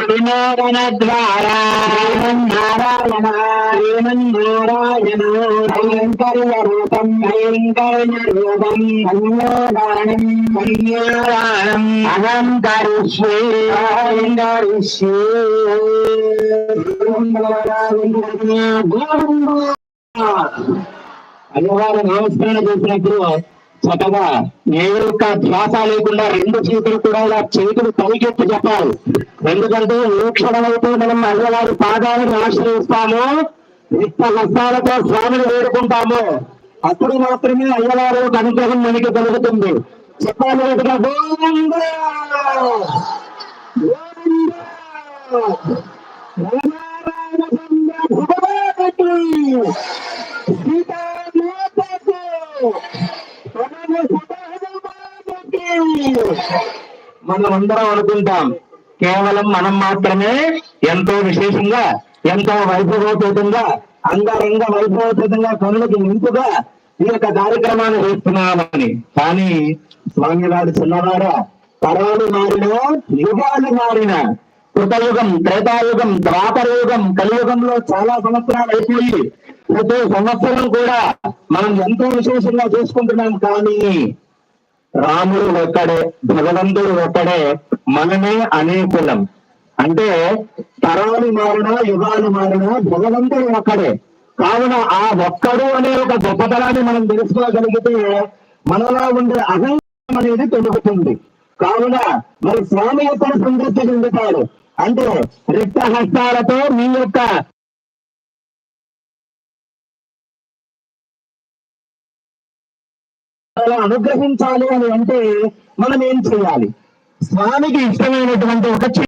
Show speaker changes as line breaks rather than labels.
వినోదన ద్వారా శ్రీమన్నారాయణ శ్రీమన్నారాయణ భయంకర్య రూపం భయంకర్య రూపం కన్యాదానం కన్యాదానం అహం కరిష్యే అహం కరిష్యే అమ్మవారు నామస్మరణ చేసినప్పుడు చక్కగా ఏ యొక్క ధ్యాస లేకుండా రెండు చేతులు కూడా ఇలా చేతులు పైకెత్తి చెప్పాలి. ఎందుకంటే ఏ క్షణమైతే మనం అన్నవారి పాదాలను ఆశ్రయిస్తామో రిక్త హస్తాలతో స్వామిని వేడుకుంటామో అప్పుడు మాత్రమే అయ్యవారి యొక్క అనుగ్రహం మనకి కలుగుతుంది. చెప్పాలి గోవింద! మనం అందరం అనుకుంటాం. కేవలం మనం మాత్రమే ఎంతో విశేషంగా ఎంతో వైభవోపేతంగా అంగరంగ వైభవోపేతంగా కనులకి నింపుగా ఈ యొక్క కార్యక్రమాన్ని చేస్తున్నామని. కానీ స్వామివాడు చిన్నవారా తరాలు మారిన యుగాలు మారిన కృతయుగం త్రేతాయుగం ద్వాపరయుగం కలియుగంలో చాలా సంవత్సరాలు అయిపోయి ప్రతి సంవత్సరం కూడా మనం ఎంతో విశేషంగా చేసుకుంటున్నాం. కానీ రాముడు ఒక్కడే భగవంతుడు ఒక్కడే మనమే అనేకులం. అంటే తరాలు మారినా యుగాలు మారినా భగవంతుడు ఒక్కడే. కావున ఆ ఒక్కడు అనే ఒక గొప్పతనాన్ని మనం తెలుసుకోగలిగితే మనలో ఉండే అహంకారం అనేది తొలుగుతుంది. కావున మరి స్వామి యొక్క సంతృప్తి చెందుతాడు. అంటే రిక్త హస్తాలతో మీ యొక్క అలా అనుగ్రహించాలి అని అంటే మనం ఏం చేయాలి? స్వామికి ఇష్టమైనటువంటి ఒక చిన్న